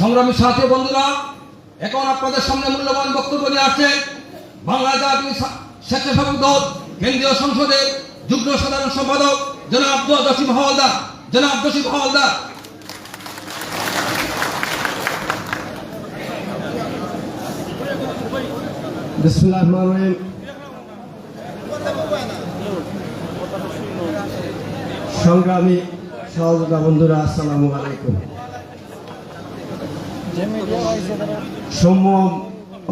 সংগ্রামী সাথী বন্ধুরা, এখন আপনাদের সামনে মূল্যবান বক্তব্য নিয়ে আসছে বাংলা জাতীয় স্বেচ্ছাসেবক দল, কেন্দ্রীয় সংসদের যুগ্ম সাধারণ সম্পাদক জনাব জসিম হওয়ালদার। জনাব জসিম হওয়ালদার। সংগ্রামী সহযোগিতা বন্ধুরা, আসসালামু আলাইকুম। সৌম্য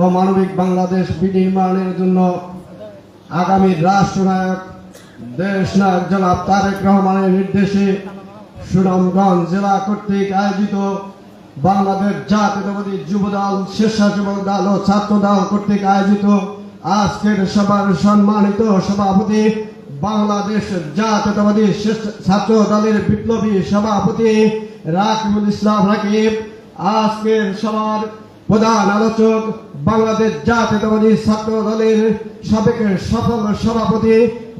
ও মানবিক বাংলাদেশ বিনির্মাণের জন্য আগামী রাষ্ট্রনায়ক দেশ নায়ক জনাব তারেক রহমানের নির্দেশে সুনামগঞ্জ জেলা কর্তৃক আয়োজিত বাংলাদেশ জাতীয়তাবাদী যুব দল স্বেচ্ছাসেবক দল ও ছাত্র দল কর্তৃক আয়োজিত আজকের সবার সম্মানিত সভাপতি, বাংলাদেশ জাতীয়তাবাদী ছাত্র দলের বিপ্লবী সভাপতি রাকিবুল ইসলাম রাকিব। আজকের সভার প্রধান আলোচক বাংলাদেশ জাতীয়তাবাদী ছাত্র দলের সাবেক সফল সভাপতি,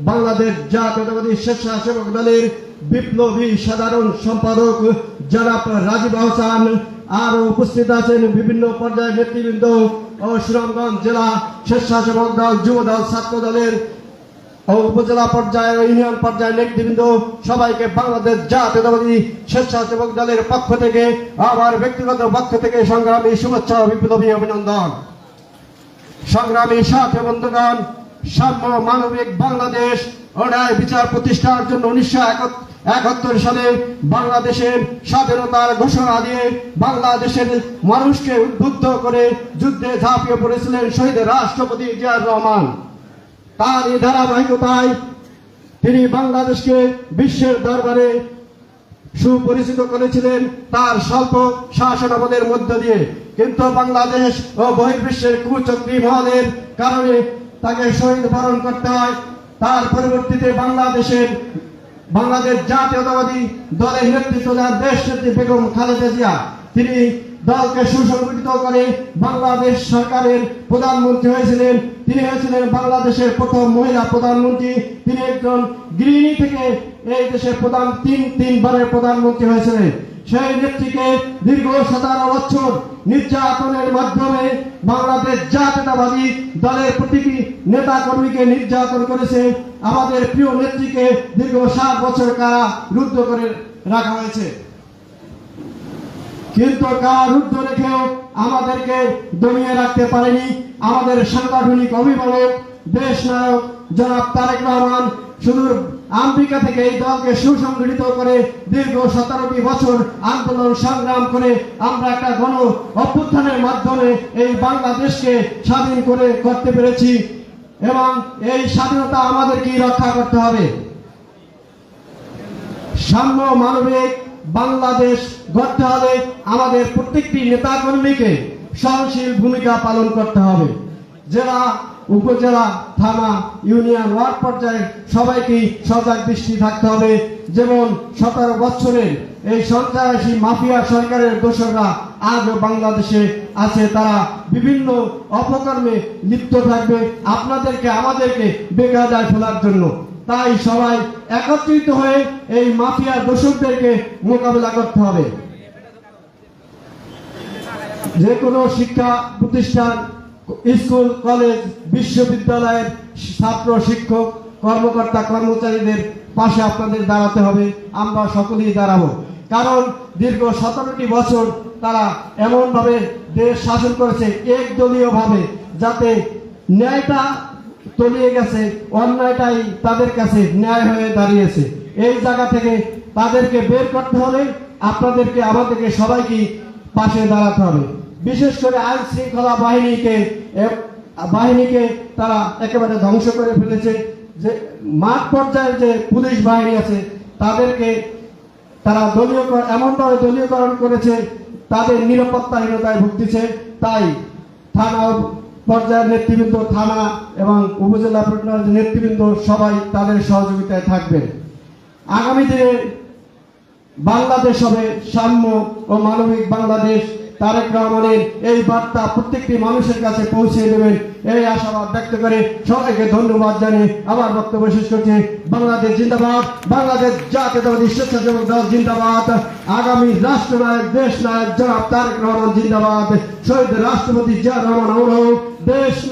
বাংলাদেশ জাতীয়তাবাদী স্বেচ্ছাসেবক দলের বিপ্লবী সাধারণ সম্পাদক জনাব রাজীব আহসান। আরও উপস্থিত আছেন বিভিন্ন পর্যায়ের নেতৃবৃন্দ ও সুনামগঞ্জ জেলা স্বেচ্ছাসেবক দল, যুব দল ছাত্র দলের উপজেলা পর্যায়ে ইউনিয়ন পর্যায়ে নেতৃবৃন্দ, সবাইকে বাংলাদেশ জাতীয়তাবাদী স্বেচ্ছাসেবক দলের পক্ষ থেকে, আমার ব্যক্তিগত পক্ষ থেকে সংগ্রামী শুভেচ্ছা বিপ্লবী অভিনন্দন। সংগ্রামী সাথী বন্ধুগণ, সাম্য মানবিক বাংলাদেশ ও ন্যায় বিচার প্রতিষ্ঠার জন্য উনিশশো একাত্তর সালে বাংলাদেশের স্বাধীনতার ঘোষণা দিয়ে বাংলাদেশের মানুষকে উদ্বুদ্ধ করে যুদ্ধে ঝাঁপিয়ে পড়েছিলেন শহীদ রাষ্ট্রপতি জিয়াউর রহমান। তার এই ধারাবাহিকতায় তিনি বাংলাদেশকে বিশ্বের দরবারে সুপরিচিত করেছিলেন তার স্বল্প শাসনাবদের মধ্য দিয়ে। কিন্তু বাংলাদেশ ও বহির্বিশ্বের কুচক্রী মহলের কারণে তাকে শহীদ বরণ করতে হয়। তার পরবর্তীতে বাংলাদেশের, বাংলাদেশ জাতীয়তাবাদী দলের নেতৃত্ব দেন দেশ নেত্রী বেগম খালেদা জিয়া। তিনি দলকে সুসংগঠিত করে বাংলাদেশ সরকারের প্রধানমন্ত্রী হয়েছিলেন। তিনি হয়েছিলেন বাংলাদেশের প্রথম মহিলা প্রধানমন্ত্রী। তিনি একজন গৃহিণী থেকে এই দেশের প্রধান তিন, তিনবারের প্রধানমন্ত্রী হয়েছিলেন। সেই নেত্রীকে দীর্ঘ সতেরো বছর নির্যাতনের মাধ্যমে বাংলাদেশ জাতীয়তাবাদী দলের প্রতিটি নেতা কর্মীকে নির্যাতন করেছে। আমাদের প্রিয় নেত্রীকে দীর্ঘ সাত বছর কারা রুদ্ধ করে রাখা হয়েছে। কিন্তু কার রুদ্ধ রেখেও আমাদেরকে দমিয়ে রাখতে পারেনি। আমাদের সাংগঠনিক অভিভাবক, দেশ নায়ক, জনাব তারেক রহমান সুদূর আমেরিকা থেকে এই দলকে সুসংগঠিত করে দীর্ঘ সতেরোটি বছর আন্দোলন সংগ্রাম করে আমরা একটা গণ অভ্যুত্থানের মাধ্যমে এই বাংলাদেশকে স্বাধীন করে করতে পেরেছি এবং এই স্বাধীনতা আমাদেরকেই রক্ষা করতে হবে। সাম্য মানবিক বাংলাদেশ গড়তে হলে আমাদের প্রত্যেকটি নেতা কর্মীকে সহনশীল ভূমিকা পালন করতে হবে। জেলা, উপজেলা, থানা, ইউনিয়ন, ওয়ার্ড পর্যায়ে সবাইকেই সজাগ দৃষ্টি থাকতে হবে। যেমন সতেরো বছরের এই সন্ত্রাসী মাফিয়া সরকারের দোষররা আজও বাংলাদেশে আছে। তারা বিভিন্ন অপকর্মে লিপ্ত থাকবে। আপনাদেরকে, আমাদেরকে বেকায়দায় ফেলার জন্য। তাই সবাই একত্রিত হয়ে এই মাফিয়া দোষকদেরকে মোকাবেলা করতে হবে। যে কোনো শিক্ষা প্রতিষ্ঠান, স্কুল, কলেজ, বিশ্ববিদ্যালয়ের ছাত্র, শিক্ষক, কর্মকর্তা, কর্মচারীদের পাশে আপনাদের দাঁড়াতে হবে। আমরা সকলেই দাঁড়াবো। কারণ দীর্ঘ সতেরোটি বছর তারা এমনভাবে দেশ শাসন করেছে, একদলীয়ভাবে, যাতে ন্যায়টা তলিয়ে গেছে, অন্যায়টাই তাদের কাছে ন্যায় হয়ে দাঁড়িয়েছে। এই জায়গা থেকে তাদেরকে বের করতে হলে আপনাদেরকে, আমাদেরকে সবাইকে পাশে দাঁড়াতে হবে। বিশেষ করে আইন শৃঙ্খলা বাহিনীকে বাহিনীকে তারা একেবারে ধ্বংস করে ফেলেছে। যে মাঠ পর্যায়ের যে পুলিশ বাহিনী আছে, তাদেরকে তারা দলীয় এমনভাবে দলীয়করণ করেছে, তাদের নিরাপত্তাহীনতায় ভুগতেছে। তাই থানা পর্যায়ের নেতৃবৃন্দ থানা এবং উপজেলা পর্যায়ের নেতৃবৃন্দ সবাই তাদের সহযোগিতায় থাকবে। আগামী দিনে বাংলাদেশ হবে সাম্য ও মানবিক বাংলাদেশ। তারেক রহমানের এই বার্তা প্রত্যেকটি মানুষের কাছে পৌঁছে দেবেন এই আশাবাদ ব্যক্ত করে সবাইকে ধন্যবাদ জানিয়ে আমার বক্তব্য শেষ করছি। বাংলাদেশ জিন্দাবাদ, বাংলাদেশ জাতীয়তাবাদী স্বেচ্ছাসেবক দল জিন্দাবাদ। আগামী রাষ্ট্রনায়ক দেশ নায়ক জনাব তারেক রহমান জিন্দাবাদ। শহীদ রাষ্ট্রপতি জিয়া রহমান আমল হোক। দেশ